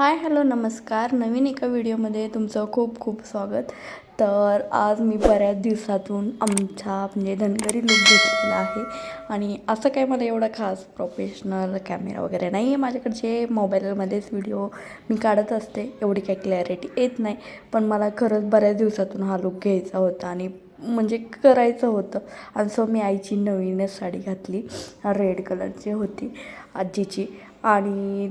Hi hello नमस्कार. नवीन एका व्हिडिओमध्ये तुमचं खूप खूप स्वागत. तर आज मी बऱ्याच दिवसातून आमचा म्हणजे धनगरी लुक घेतलेला आहे. आणि असं काय मला एवढा खास प्रोफेशनल कॅमेरा वगैरे नाही आहे माझ्याकडचे मोबाईलमध्येच व्हिडिओ मी काढत असते एवढी काही क्लॅरिटी येत नाही. पण मला खरंच बऱ्याच दिवसातून हा लुक घ्यायचा होता आणि म्हणजे करायचं होतं. आणि सो मी आईची नवीनच साडी घातली रेड कलरची होती आजीची. आणि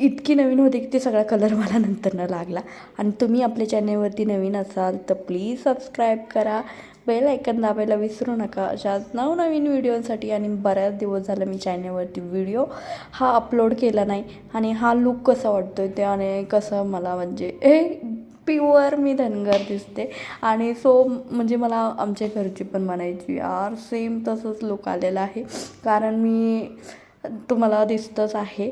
इतकी नवीन होती की ते सगळा कलर मला नंतर न लागला. आणि तुम्ही आपल्या चॅनेलवरती नवीन असाल तर प्लीज सबस्क्राईब करा. बेल ऐकन दाबायला विसरू नका. अशाच नवनवीन व्हिडिओसाठी आणि बऱ्याच दिवस झालं मी चॅनेलवरती व्हिडिओ हा अपलोड केला नाही. आणि हा लुक कसा वाटतो आहे ते आणि कसं मला म्हणजे हे प्युअर मी धनगर दिसते. आणि सो म्हणजे मला आमच्या घरची पण म्हणायची यार सेम तसंच लुक आलेला आहे. कारण मी तुम्हाला दिसतंच आहे.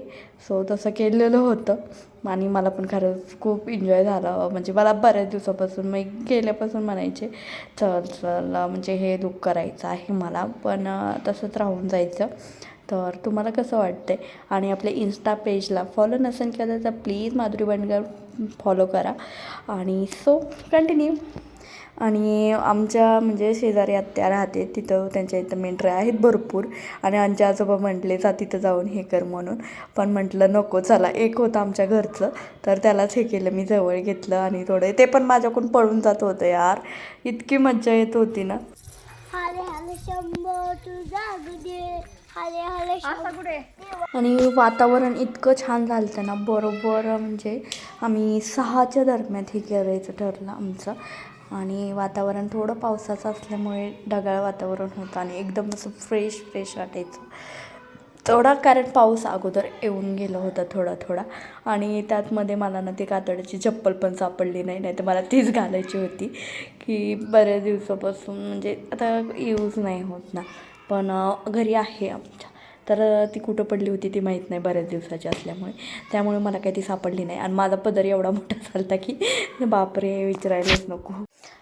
सो तसं केलेलं होतं. आणि मला पण खरंच खूप एन्जॉय झाला. म्हणजे मला बऱ्याच दिवसापासून मी गेल्यापासून म्हणायचे चल चल म्हणजे हे लुक करायचं आहे मला पण तसंच राहून जायचं. तर तुम्हाला कसं वाटतं आणि आपल्या इन्स्टा पेजला फॉलो नसेल केलं तर प्लीज माधुरी बंडगर फॉलो करा. आणि सो कंटिन्यू आणि आमच्या म्हणजे शेजारी आत्या राहते तिथं त्यांच्या इथं मेंढरं आहेत भरपूर. आणि आमचे आजोबा म्हटले जा तिथं जाऊन हे कर म्हणून. पण म्हटलं नको चला एक होतं आमच्या घरचं. तर त्यालाच हे केलं मी जवळ घेतलं आणि थोडं ते पण माझ्याकडून पळून जात होतं यार. इतकी मज्जा येत होती ना. हले हले शंभर तुझा दे. हले हले शंभर. आणि वातावरण इतकं छान झालं ना बरोबर म्हणजे आम्ही सहाच्या दरम्यान हे करायचं ठरलं आमचं. आणि वातावरण थोडं पावसाचं असल्यामुळे ढगाळ वातावरण होतं आणि एकदम असं फ्रेश फ्रेश वाटायचं. थोडा कारण पाऊस अगोदर येऊन गेलं होतं थोडा थोडा. आणि त्यातमध्ये मला ना ती कातडीची चप्पल पण सापडली नाही नाही तर मला तीच घालायची होती. की बऱ्याच दिवसापासून म्हणजे आता यूज नाही होत ना. पण घरी आहे आमच्या. तर ती कुठं पडली होती ती माहीत नाही बऱ्याच दिवसाची असल्यामुळे. त्यामुळे मला काही ती सापडली नाही. आणि माझा पदर एवढा मोठा झाला की बापरे विचारायलाच नको.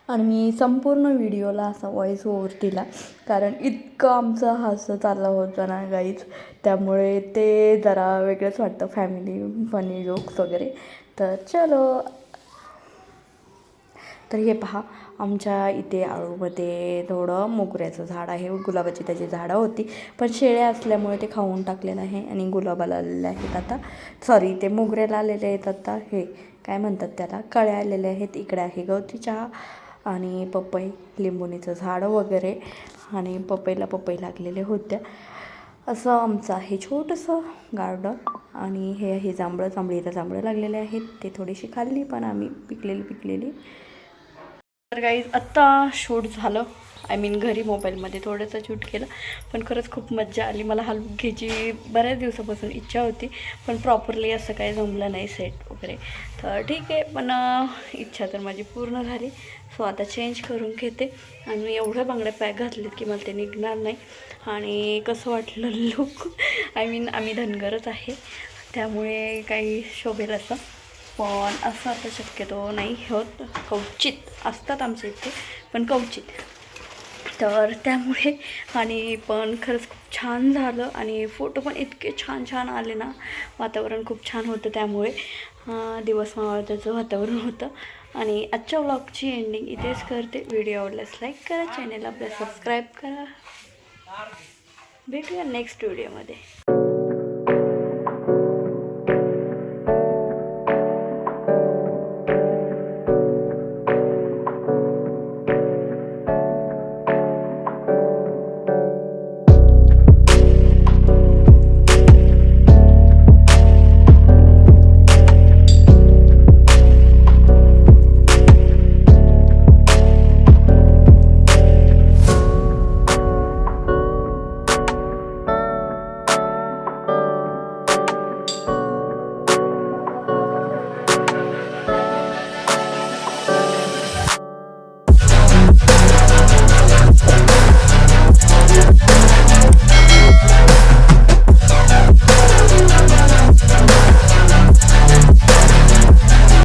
आणि मी संपूर्ण व्हिडिओला असा व्हॉईस ओव्हर दिला. कारण इतकं आमचं हास्य चाललं होतं ना गाईच त्यामुळे ते जरा वेगळंच वाटतं. फॅमिली फनी जोक्स वगैरे. तर चलो तर हे पहा आमच्या इथे आळूमध्ये थोडं मोगऱ्याचं झाड आहे. गुलाबाची त्याची झाडं होती पण शेळ्या असल्यामुळे ते खाऊन टाकलेलं आहे आणि गुलाबाला आलेले आहेत आता. सॉरी ते मोगऱ्याला आलेले आहेत आता. हे काय म्हणतात त्याला? कळ्या आलेल्या आहेत. इकडे आहे गवती चहा आणि पपई लिंबुणीचं झाडं वगैरे आणि पपईला पपई लागलेले होत्या. असं आमचं आहे छोटंसं गार्डन आणि हे हे जांभळं जांभळीला जांभळं लागलेले आहेत. ते थोडीशी खाल्ली पण आम्ही पिकलेली पिकलेली. तर काही आत्ता शूट झालं. आय मीन घरी मोबाईलमध्ये थोडंसं शूट केलं. पण खरंच खूप मज्जा आली. मला हा घ्यायची बऱ्याच दिवसापासून इच्छा होती पण प्रॉपरली असं काही जमलं नाही सेट वगैरे. तर ठीक आहे पण इच्छा तर माझी पूर्ण झाली. सो आता चेंज करून घेते. आणि मी एवढ्या बांगड्या पॅक घातलेत की मला ते निघणार नाही. आणि कसं वाटलं लुक आय मीन आम्ही धनगरच आहे. त्यामुळे काही शोभेल असं. पण असं आता शक्यतो नाही होत. कवचित असतात आमच्या इथे पण कवचित. तर त्यामुळे आणि पण खरंच खूप छान झालं आणि फोटो पण इतके छान छान आले ना. वातावरण खूप छान होतं त्यामुळे. दिवस मावळत्याचं वातावरण होतं. आणि आजच्या व्लॉगची एंडिंग इथेच करते. व्हिडिओ आवडल्यास लाईक करा चॅनेल आपल्या सबस्क्राईब करा. भेटूया नेक्स्ट व्हिडिओमध्ये